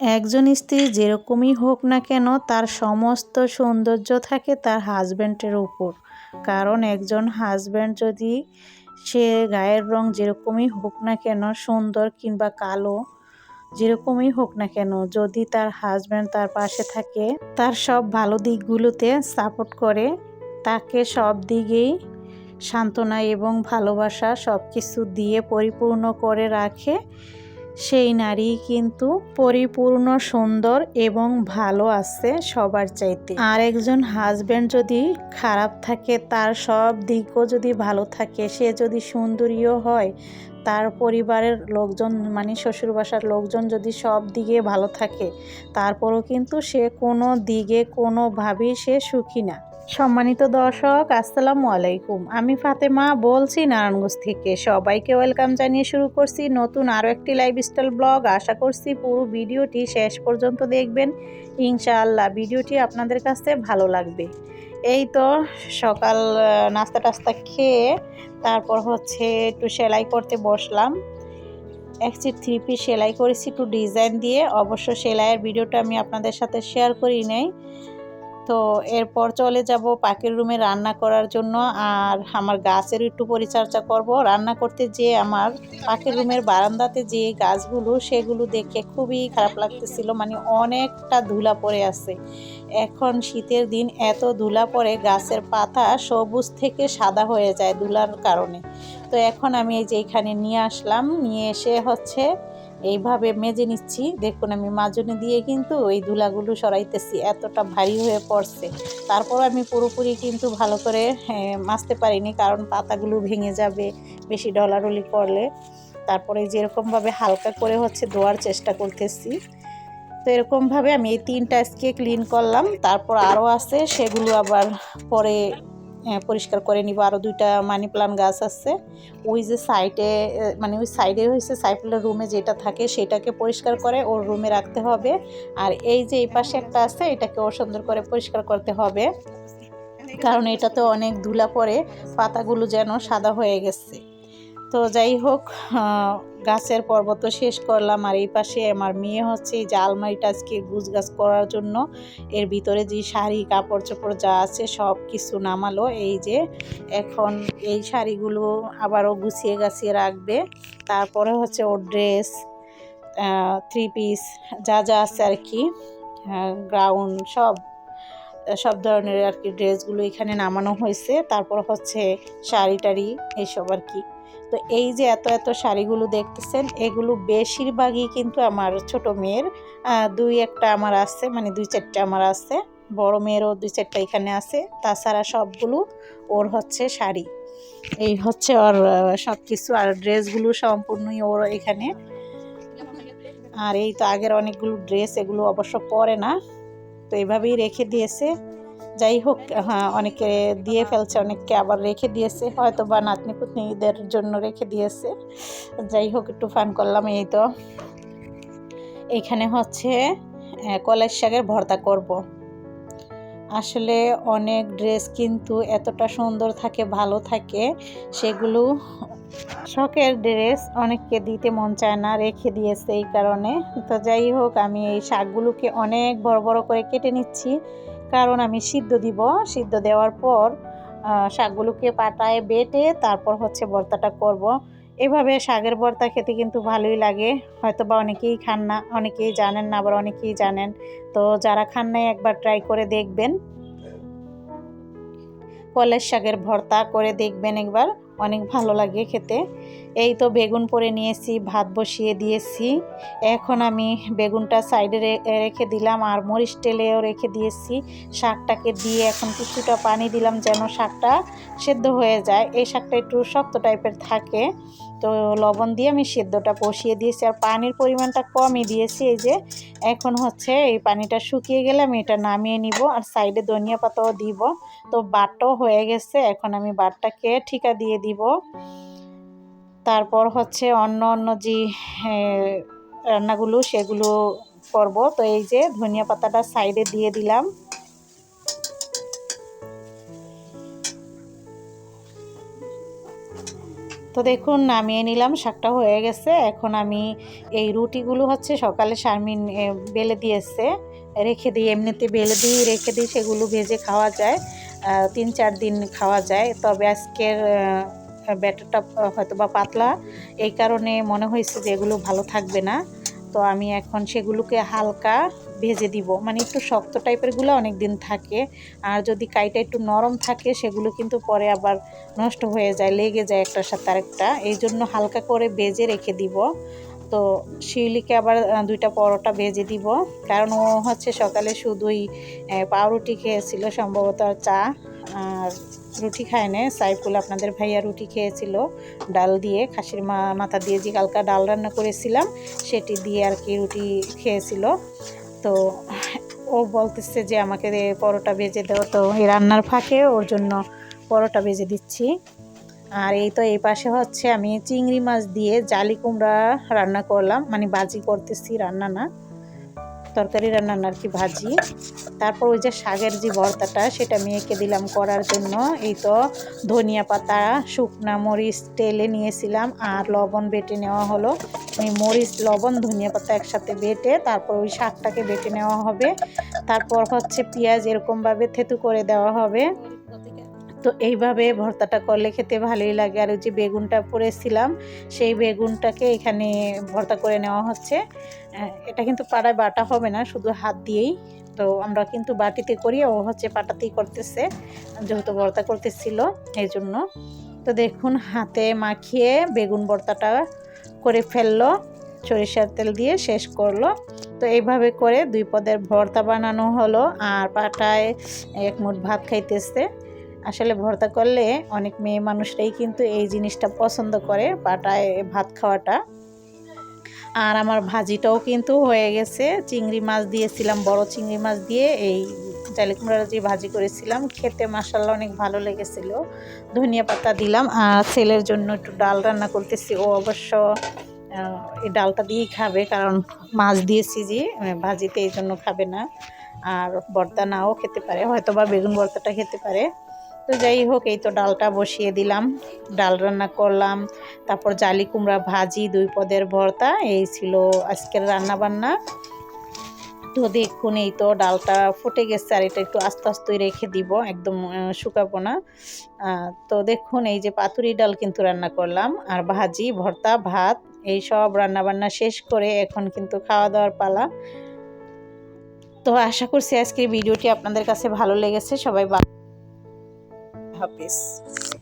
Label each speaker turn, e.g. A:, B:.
A: একজন স্ত্রী যেরকমই হোক না কেন, তার সমস্ত সৌন্দর্য থাকে তার হাজব্যান্ডের উপর। কারণ একজন হাজব্যান্ড যদি সে গায়ের রং যেরকমই হোক না কেন, সুন্দর কিংবা কালো যেরকমই হোক না কেন, যদি তার হাজব্যান্ড তার পাশে থাকে, তার সব ভালো দিকগুলোতে সাপোর্ট করে, তাকে সব দিকেই সান্ত্বনা এবং ভালোবাসা সব কিছু দিয়ে পরিপূর্ণ করে রাখে সেই নারী কিন্তু পরিপূর্ণ সুন্দর এবং ভালো আছে সবার চাইতে। আর একজন হাজব্যান্ড যদি খারাপ থাকে, তার সব দিকও যদি ভালো থাকে, সে যদি সুন্দরীও হয়, তার পরিবারের লোকজন মানে শ্বশুর বাসার লোকজন যদি সব দিকে ভালো থাকে, তারপরও কিন্তু সে কোনো দিকে কোনোভাবেই সে সুখী না। সম্মানিত দর্শক, আসসালামু আলাইকুম। আমি ফাতেমা, বলছি নারায়ণগঞ্জ থেকে। সবাইকে ওয়েলকাম জানিয়ে শুরু করছি নতুন আরও একটি লাইফস্টাইল ব্লগ আশা করছি পুরো ভিডিওটি শেষ পর্যন্ত দেখবেন। ইনশাআল্লাহ ভিডিওটি আপনাদের কাছে ভালো লাগবে। এই তো সকাল নাস্তা টাস্তা খেয়ে তারপর হচ্ছে একটু সেলাই করতে বসলাম। একটি থ্রি পিস সেলাই করেছি একটু ডিজাইন দিয়ে। অবশ্য সেলাইয়ের ভিডিওটা আমি আপনাদের সাথে শেয়ার করি নাই। তো এরপর চলে যাব পাখির রুমে রান্না করার জন্য আর আমার গাছের একটু পরিচর্যা করব। রান্না করতে যে আমার পাখির রুমের বারান্দাতে যে গাছগুলো, সেগুলো দেখে খুবই খারাপ লাগতেছিল। মানে অনেকটা ধুলা পড়ে আছে। এখন শীতের দিন, এত ধুলা পড়ে গাছের পাতা সবুজ থেকে সাদা হয়ে যায় ধুলার কারণে। তো এখন আমি এই যে এখানে নিয়ে আসলাম। নিয়ে এসে হচ্ছে এইভাবে মেজে নিচ্ছি। দেখুন আমি মাজনে দিয়ে কিন্তু ওই ধুলাগুলো সরাইতেছি, এতটা ভারী হয়ে পড়ছে। তারপর আমি পুরোপুরি কিন্তু ভালো করে মাজতে পারিনি কারণ পাতাগুলো ভেঙে যাবে বেশি ডলাডলি করলে। তারপরে যেরকমভাবে হালকা করে হচ্ছে ধোয়ার চেষ্টা করতেছি। তো এরকমভাবে আমি এই তিনটা আজকে ক্লিন করলাম। তারপর আরও আছে, সেগুলো আবার পরে পরিষ্কার করে নিব। আরও দুইটা মানি প্লান্ট গাছ আছে। ওই যে সাইডে মানে ওই সাইডে হয়েছে সাইফুলের রুমে যেটা থাকে সেটাকে পরিষ্কার করে ওর রুমে রাখতে হবে। আর এই যে এই পাশে একটা আছে, এটাকে ও সুন্দর করে পরিষ্কার করতে হবে। কারণ এটাতে অনেক ধুলা পরে পাতাগুলো যেন সাদা হয়ে গেছে। তো যাই হোক গাছের পর্বত শেষ করলাম। আর এই পাশে আমার মেয়ে হচ্ছে, এই যে আলমারিটা আজকে গুছ গাছ করার জন্য, এর ভিতরে যে শাড়ি, কাপড় চোপড় যা আছে সব কিছু নামালো। এই যে এখন এই শাড়িগুলো আবারও গুছিয়ে গাছিয়ে রাখবে। তারপরে হচ্ছে ওর ড্রেস থ্রি পিস যা যা আছে আর কি গ্রাউন্ড সব সব ধরনের আর কি ড্রেসগুলো এখানে নামানো হয়েছে। তারপর হচ্ছে শাড়ি টাড়ি এইসব আর কি। তো এই যে এত এত শাড়িগুলো দেখতেছেন, এগুলো বেশিরভাগই কিন্তু আমার ছোট মেয়ের। দুই একটা আমার আছে মানে দুই চারটা আমার আছে। বড় মেয়েরও দুই চারটা এখানে আছে। তাছাড়া সবগুলো ওর হচ্ছে শাড়ি। এই হচ্ছে ওর সব কিছু আর ড্রেসগুলো সম্পূর্ণই ওর এখানে। আর এই তো আগের অনেকগুলো ড্রেস, এগুলো অবশ্য পরে না। তো এভাবেই রেখে দিয়েছে। যাই হোক হ্যাঁ অনেকে দিয়ে ফেলছে, অনেককে আবার রেখে দিয়েছে হয়তো বা নাতনি পুতনিদের জন্য রেখে দিয়েছে। যাই হোক, একটু ফান করলাম এই তো। এখানে হচ্ছে কলেজ শাকের ভর্তা করব। আসলে অনেক ড্রেস কিন্তু এতটা সুন্দর থাকে, ভালো থাকে, সেগুলো শখের ড্রেস অনেককে দিতে মন চায় না, রেখে দিয়েছে এই কারণে। তো যাই হোক, আমি এই শাকগুলোকে অনেক বড় বড় করে কেটে নিচ্ছি। কারণ আমি সিদ্ধ দিব। সিদ্ধ দেওয়ার পর শাকগুলোকে পাটায় বেটে তারপর হচ্ছে ভর্তাটা করব। এভাবে শাকের ভর্তা খেতে কিন্তু ভালোই লাগে। হয়তো বা অনেকেই খান না, অনেকেই জানেন না, আবার অনেকেই জানেন। তো যারা খান নাই, একবার ট্রাই করে দেখবেন। কলের শাকের ভর্তা করে দেখবেন একবার, অনেক ভালো লাগে খেতে। এই তো বেগুন পরে নিয়েছি, ভাত বসিয়ে দিয়েছি। এখন আমি বেগুনটা সাইডে রেখে দিলাম আর মরিচ টেলেও রেখে দিয়েছি। শাকটাকে দিয়ে এখন কিছুটা পানি দিলাম যেন শাকটা সেদ্ধ হয়ে যায়। এই শাকটা একটু শক্ত টাইপের থাকে, তো লবণ দিয়ে আমি সেদ্ধটা বসিয়ে দিয়েছি আর পানির পরিমাণটা কমই দিয়েছি। এই যে এখন হচ্ছে এই পানিটা শুকিয়ে গেলে আমি এটা নামিয়ে নিব আর সাইডে ধনিয়া পাতাও দিব। তো বাটও হয়ে গেছে, এখন আমি বাটটাকে ঠিকা দিয়ে দিব। তারপর হচ্ছে অন্য অন্য যে রান্নাগুলো সেগুলো করব। তো এই যে ধনিয়া পাতাটা সাইডে দিয়ে দিলাম। তো দেখুন, নামিয়ে নিলাম, শাকটা হয়ে গেছে। এখন আমি এই রুটিগুলো হচ্ছে সকালে শারমিন বেলে দিয়েছে। রেখে দিই, এমনিতে বেলে দিই, রেখে দিই, সেগুলো ভেজে খাওয়া যায়। তিন চার দিন খাওয়া যায়। তবে আজকের ব্যাটারটা হয়তো বা পাতলা। এই কারণে মনে হয়েছে যে এগুলো ভালো থাকবে না। তো আমি এখন সেগুলোকে হালকা ভেজে দিব। মানে একটু শক্ত টাইপেরগুলো অনেক দিন থাকে। আর যদি কাইটা একটু নরম থাকে, সেগুলো কিন্তু পরে আবার নষ্ট হয়ে যায়, লেগে যায় একটার সাথে আরেকটা। এই জন্য হালকা করে ভেজে রেখে দিব। তো শিউলিকে আবার দুইটা পরোটা ভেজে দিব। কারণ ও হচ্ছে সকালে শুধুই পাউরুটি খেয়েছিল, সম্ভবত চা। আর রুটি খায় না সাইফুল আপনাদের ভাইয়া রুটি খেয়েছিল, ডাল দিয়ে, খাসির মা, মাথা দিয়ে যে কালকা ডাল রান্না করেছিলাম, সেটি দিয়ে আর কি রুটি খেয়েছিল। তো ও বলতেছে যে আমাকে পরোটা ভেজে দেওয়া তো এই রান্নার ফাঁকে ওর জন্য পরোটা ভেজে দিচ্ছি। আর এই তো এই পাশে হচ্ছে আমি চিংড়ি মাছ দিয়ে জালি কুমড়া রান্না করলাম। মানে ভাজি করতেছি, রান্না না। তরকারি রান্না আর কি ভাজি। তারপর ওই যে শাকের যে ভর্তাটা, সেটা মেয়েকে দিলাম করার জন্য। এই তো ধনিয়া পাতা, শুকনা মরিচ তেলে নিয়েছিলাম আর লবণ বেটে নেওয়া হলো। ওই মরিচ, লবণ, ধনিয়া পাতা একসাথে বেটে তারপর ওই শাকটাকে বেটে নেওয়া হবে। তারপর হচ্ছে পেঁয়াজ এরকমভাবে থেতু করে দেওয়া হবে। তো এইভাবে ভর্তাটা করলে খেতে ভালোই লাগে। আর ওই যে বেগুনটা পরেছিলাম সেই বেগুনটাকে এখানে ভর্তা করে নেওয়া হচ্ছে। এটা কিন্তু পাড়ায় বাটা হবে না, শুধু হাত দিয়েই। তো আমরা কিন্তু বাটিতে করি, ও হচ্ছে পাটাতেই করতেছে, যেহেতু ভর্তা করতেছিল এই জন্য তো দেখুন, হাতে মাখিয়ে বেগুন ভর্তাটা করে ফেলল, সরিষার তেল দিয়ে শেষ করল। তো এইভাবে করে দুই পদের ভর্তা বানানো হলো, আর পাটায় এক মুঠ ভাত খাইতেছে। আসলে ভর্তা করলে অনেক মেয়ে মানুষরাই কিন্তু এই জিনিসটা পছন্দ করে, পাটায় ভাত খাওয়াটা। আর আমার ভাজিটাও কিন্তু হয়ে গেছে। চিংড়ি মাছ দিয়েছিলাম, বড় চিংড়ি মাছ দিয়ে এই জালি কুমড়ার যে ভাজি করেছিলাম, খেতে মাসাল্লাহ অনেক ভালো লেগেছিল। ধনিয়া পাতা দিলাম, আর ছেলের জন্য একটু ডাল রান্না করতেছি। ও অবশ্য এই ডালটা দিয়েই খাবে, কারণ মাছ দিয়েছি যে ভাজিতে এই জন্য খাবে না। আর ভর্তা নাও খেতে পারে হয়তো বা বেগুন ভর্তাটা খেতে পারে। তো যাই হোক, এই তো ডালটা বসিয়ে দিলাম। ডাল রান্না করলাম। তারপর জালি কুমড়া ভাজি, দুই পদের ভর্তা, এই ছিল আজকের রান্না বান্না তো দেখুন, এই তো ডালটা ফুটে গেছে আর এটা একটু আস্তে আস্তে রেখে দিব, একদম শুকাবো না। তো দেখুন, এই যে পাতুরি ডাল কিন্তু রান্না করলাম। আর ভাজি, ভর্তা, ভাত, এই সব রান্না বান্না শেষ করে এখন কিন্তু খাওয়া দাওয়ার পালা। তো আশা করছি আজকের ভিডিওটি আপনাদের কাছে ভালো লেগেছে। সবাই হাফিজ